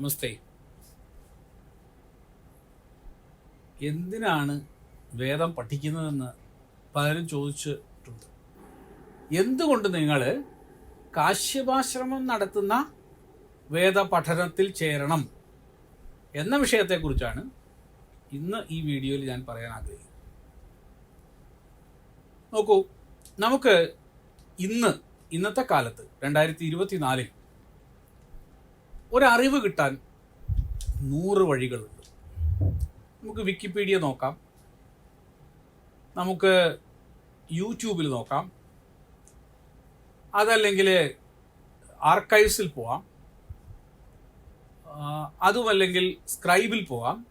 നമസ്തേ. എന്തിനാണ് വേദം പഠിക്കുന്നതെന്ന് പലരും ചോദിച്ചിട്ടുണ്ട്. എന്തുകൊണ്ട് നിങ്ങൾ കാശ്യപാശ്രമം നടത്തുന്ന വേദ പഠനത്തിൽ ചേരണം എന്ന വിഷയത്തെക്കുറിച്ചാണ് ഇന്ന് ഈ വീഡിയോയിൽ ഞാൻ പറയാൻ ആഗ്രഹിക്കുന്നത്. നോക്കൂ നമുക്ക് ഇന്ന് ഇന്നത്തെ കാലത്ത് രണ്ടായിരത്തി ഇരുപത്തിനാലിൽ ഒരറിവ് കിട്ടാൻ നൂറ് വഴികളുണ്ട്. നമുക്ക് വിക്കിപീഡിയ നോക്കാം. നമുക്ക് യൂട്യൂബിൽ നോക്കാം. അതല്ലെങ്കിൽ ആർക്കൈവ്സിൽ പോവാം. അതുമല്ലെങ്കിൽ സ്ക്രൈബിൽ പോവാം.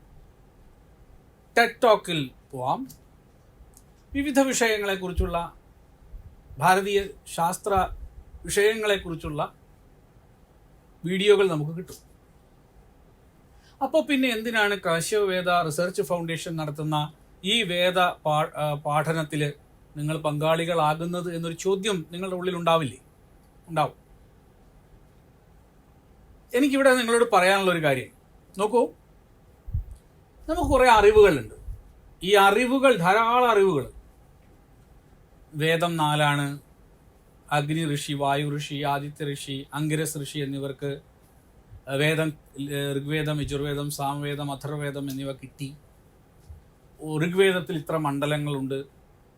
ടെക് ടോക്കിൽ പോവാം. വിവിധ വിഷയങ്ങളെക്കുറിച്ചുള്ള ഭാരതീയ ശാസ്ത്ര വിഷയങ്ങളെക്കുറിച്ചുള്ള വീഡിയോകൾ നമുക്ക് കിട്ടും. അപ്പോൾ പിന്നെ എന്തിനാണ് കാശ്യവേദ റിസർച്ച് ഫൗണ്ടേഷൻ നടത്തുന്ന ഈ വേദ പാഠനത്തിൽ നിങ്ങൾ പങ്കാളികളാകുന്നത് എന്നൊരു ചോദ്യം നിങ്ങളുടെ ഉള്ളിൽ ഉണ്ടാവില്ലേ? ഉണ്ടാവും. എനിക്കിവിടെ നിങ്ങളോട് പറയാനുള്ള ഒരു കാര്യം. നോക്കൂ. നമുക്ക് കുറേ അറിവുകളുണ്ട്. ഈ അറിവുകൾ ധാരാളം അറിവുകൾ. വേദം നാലാണ് അഗ്നി ഋഷി വായു ഋഷി ആദിത്യ ഋഷി അങ്കിരസ് ഋഷി എന്നിവർക്ക് വേദം ഋഗ്വേദം യജുർവേദം സാമവേദം അഥർവേദം എന്നിവ കിട്ടി. ഋഗ്വേദത്തിൽ ഇത്ര മണ്ഡലങ്ങളുണ്ട്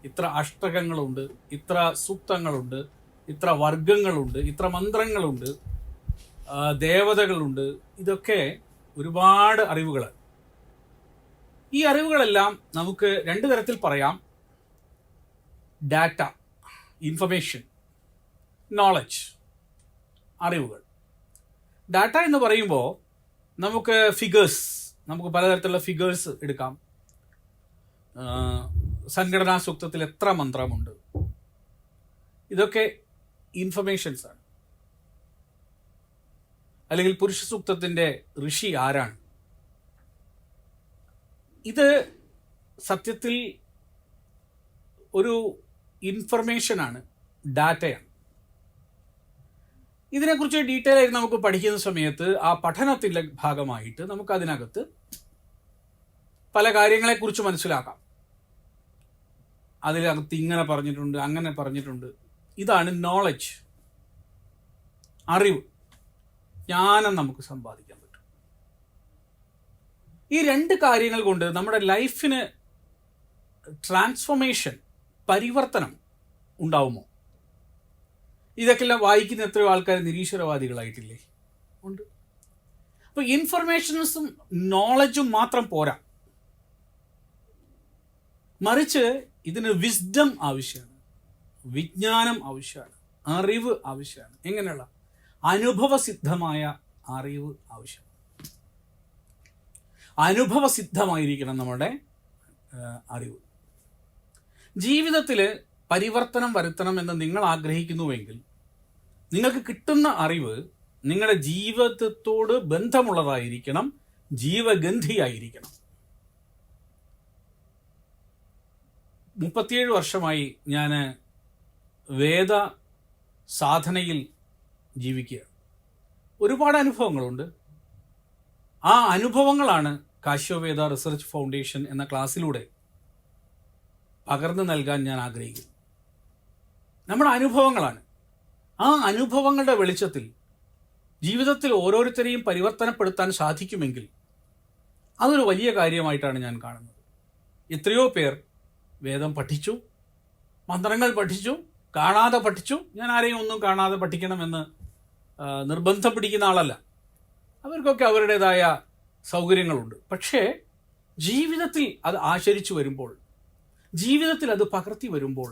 ഇത്ര അഷ്ടകങ്ങളുണ്ട് ഇത്ര സൂക്തങ്ങളുണ്ട് ഇത്ര വർഗങ്ങളുണ്ട് ഇത്ര മന്ത്രങ്ങളുണ്ട് ദേവതകളുണ്ട്. ഇതൊക്കെ ഒരുപാട് അറിവുകൾ ഈ അറിവുകളെല്ലാം നമുക്ക് രണ്ട് തരത്തിൽ പറയാം. Data information. നോളജ് അറിവുകൾ. ഡാറ്റ എന്ന് പറയുമ്പോൾ നമുക്ക് ഫിഗേഴ്സ് നമുക്ക് പലതരത്തിലുള്ള ഫിഗേഴ്സ് എടുക്കാം. സംഘടനാ സൂക്തത്തിൽ എത്ര മന്ത്രമുണ്ട്? ഇതൊക്കെ ഇൻഫർമേഷൻസ് ആണ്. അല്ലെങ്കിൽ പുരുഷ സൂക്തത്തിന്റെ ഋഷി ആരാണ്? ഇത് സത്യത്തിൽ ഒരു ഇൻഫർമേഷനാണ് ഡാറ്റയാണ് ഇതിനെക്കുറിച്ച് ഡീറ്റെയിൽ ആയിട്ട് നമുക്ക് പഠിക്കുന്ന സമയത്ത് ആ പഠനത്തിന്റെ ഭാഗമായിട്ട് നമുക്ക് അതിനകത്ത് പല കാര്യങ്ങളെക്കുറിച്ച് മനസ്സിലാക്കാം. അതിനകത്ത് ഇങ്ങനെ പറഞ്ഞിട്ടുണ്ട് അങ്ങനെ പറഞ്ഞിട്ടുണ്ട്. ഇതാണ് നോളജ് അറിവ്. ജ്ഞാനം നമുക്ക് സമ്പാദിക്കാൻ പറ്റും. ഈ രണ്ട് കാര്യങ്ങൾ കൊണ്ട് നമ്മുടെ ലൈഫിന് ട്രാൻസ്ഫോർമേഷൻ പരിവർത്തനം ഉണ്ടാവുമോ? ഇതൊക്കെല്ലാം വായിക്കുന്ന എത്രയോ ആൾക്കാർ നിരീശ്വരവാദികളായിട്ടില്ലേ? ഉണ്ട്. അപ്പോൾ ഇൻഫർമേഷൻസും നോളജും മാത്രം പോരാ. മറിച്ച് ഇതിന് വിസ്ഡം ആവശ്യമാണ് വിജ്ഞാനം ആവശ്യമാണ് അറിവ് ആവശ്യമാണ് എങ്ങനെയുള്ള? അനുഭവസിദ്ധമായ അറിവ് ആവശ്യം. അനുഭവസിദ്ധമായിരിക്കണം നമ്മുടെ അറിവ്. ജീവിതത്തിൽ പരിവർത്തനം വരുത്തണം എന്ന് നിങ്ങൾ ആഗ്രഹിക്കുന്നുവെങ്കിൽ നിങ്ങൾക്ക് കിട്ടുന്ന അറിവ് നിങ്ങളുടെ ജീവിതത്തോട് ബന്ധമുള്ളതായിരിക്കണം ജീവഗന്ധിയായിരിക്കണം. മുപ്പത്തിയേഴ് വർഷമായി ഞാൻ വേദ സാധനയിൽ ജീവിക്കുക ഒരുപാട് അനുഭവങ്ങളുണ്ട്. ആ അനുഭവങ്ങളാണ് കാശ്യവേദ റിസർച്ച് ഫൗണ്ടേഷൻ എന്ന ക്ലാസ്സിലൂടെ പകർന്നു നൽകാൻ ഞാൻ ആഗ്രഹിക്കുന്നു. നമ്മുടെ അനുഭവങ്ങളാണ്. ആ അനുഭവങ്ങളുടെ വെളിച്ചത്തിൽ ജീവിതത്തിൽ ഓരോരുത്തരെയും പരിവർത്തനപ്പെടുത്താൻ സാധിക്കുമെങ്കിൽ അതൊരു വലിയ കാര്യമായിട്ടാണ് ഞാൻ കാണുന്നത്. എത്രയോ പേർ വേദം പഠിച്ചു മന്ത്രങ്ങൾ പഠിച്ചു കാണാതെ പഠിച്ചു. ഞാൻ ആരെയും ഒന്നും കാണാതെ പഠിക്കണമെന്ന് നിർബന്ധം പിടിക്കുന്ന ആളല്ല. അവർക്കൊക്കെ അവരുടേതായ സൗകര്യങ്ങളുണ്ട്. പക്ഷേ ജീവിതത്തിൽ അത് ആചരിച്ചു വരുമ്പോൾ ജീവിതത്തിൽ അത് പകർത്തി വരുമ്പോൾ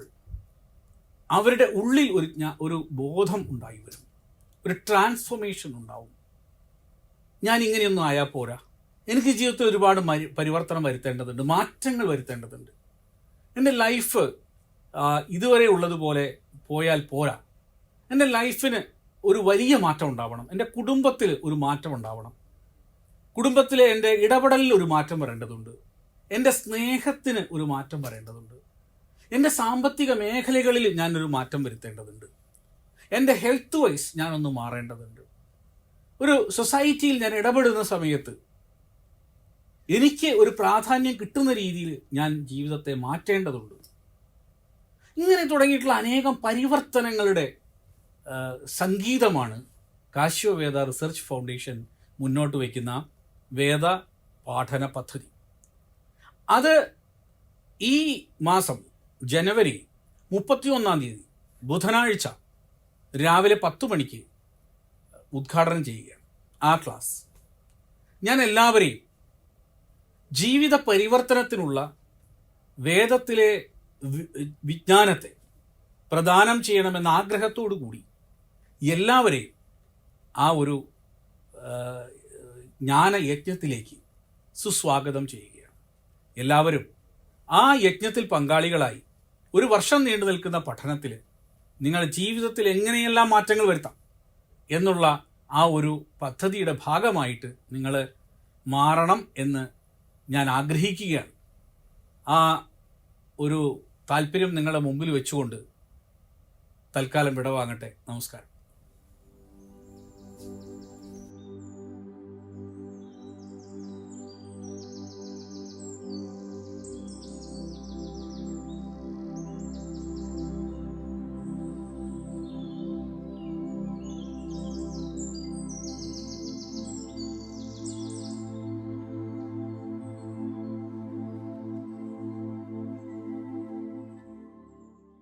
അവരുടെ ഉള്ളിൽ ഒരു ഒരു ബോധം ഉണ്ടായി വരും. ഒരു ട്രാൻസ്ഫോർമേഷൻ ഉണ്ടാവും. ഞാൻ ഇങ്ങനെയൊന്നും ആയാൽ പോരാ. എനിക്ക് ജീവിതത്തിൽ ഒരുപാട് പരിവർത്തനം വരുത്തേണ്ടതുണ്ട് മാറ്റങ്ങൾ വരുത്തേണ്ടതുണ്ട്. എന്റെ ലൈഫ് ഇതുവരെ ഉള്ളതുപോലെ പോയാൽ പോരാ. എന്റെ ലൈഫിന് ഒരു വലിയ മാറ്റം ഉണ്ടാവണം. എന്റെ കുടുംബത്തിൽ ഒരു മാറ്റം ഉണ്ടാവണം. കുടുംബത്തിലെ എന്റെ ഇടപെടലിൽ ഒരു മാറ്റം വരേണ്ടതുണ്ട്. എന്റെ സ്നേഹത്തിന് ഒരു മാറ്റം വരേണ്ടതുണ്ട്. എന്റെ സാമ്പത്തിക മേഖലകളിൽ ഞാനൊരു മാറ്റം വരുത്തേണ്ടതുണ്ട്. എന്റെ ഹെൽത്ത് വൈസ് ഞാനൊന്ന് മാറേണ്ടതുണ്ട്. ഒരു സൊസൈറ്റിയിൽ ഞാൻ ഇടപെടുന്ന സമയത്ത് എനിക്ക് ഒരു പ്രാധാന്യം കിട്ടുന്ന രീതിയിൽ ഞാൻ ജീവിതത്തെ മാറ്റേണ്ടതുണ്ട്. ഇങ്ങനെ തുടങ്ങിയിട്ടുള്ള അനേകം പരിവർത്തനങ്ങളുടെ സംഗീതമാണ് കാശ്യോ വേദ റിസർച്ച് ഫൗണ്ടേഷൻ മുന്നോട്ട് വയ്ക്കുന്ന വേദ പാഠന പദ്ധതി. അത് ഈ മാസം ജനുവരി മുപ്പത്തിയൊന്നാം തീയതി ബുധനാഴ്ച രാവിലെ പത്ത് മണിക്ക് ഉദ്ഘാടനം ചെയ്യുകയാണ് ആ ക്ലാസ്. ഞാൻ എല്ലാവരെയും ജീവിത പരിവർത്തനത്തിനുള്ള വേദത്തിലെ വിജ്ഞാനത്തെ പ്രദാനം ചെയ്യണമെന്ന ആഗ്രഹത്തോടു കൂടി എല്ലാവരെയും ആ ഒരു ജ്ഞാന ജ്ഞാനയജ്ഞത്തിലേക്ക് സുസ്വാഗതം ചെയ്യുകയാണ്. എല്ലാവരും ആ യജ്ഞത്തിൽ പങ്കാളികളായി ഒരു വർഷം നീണ്ടു നിൽക്കുന്ന പഠനത്തിൽ നിങ്ങളുടെ ജീവിതത്തിൽ എങ്ങനെയെല്ലാം മാറ്റങ്ങൾ വരുത്താം എന്നുള്ള ആ ഒരു പദ്ധതിയുടെ ഭാഗമായിട്ട് നിങ്ങൾ മാറണം എന്ന് ഞാൻ ആഗ്രഹിക്കുകയാണ്. ആ ഒരു താല്പര്യം നിങ്ങളുടെ മുമ്പിൽ വെച്ചുകൊണ്ട് തൽക്കാലം വിടവാങ്ങട്ടെ. നമസ്കാരം.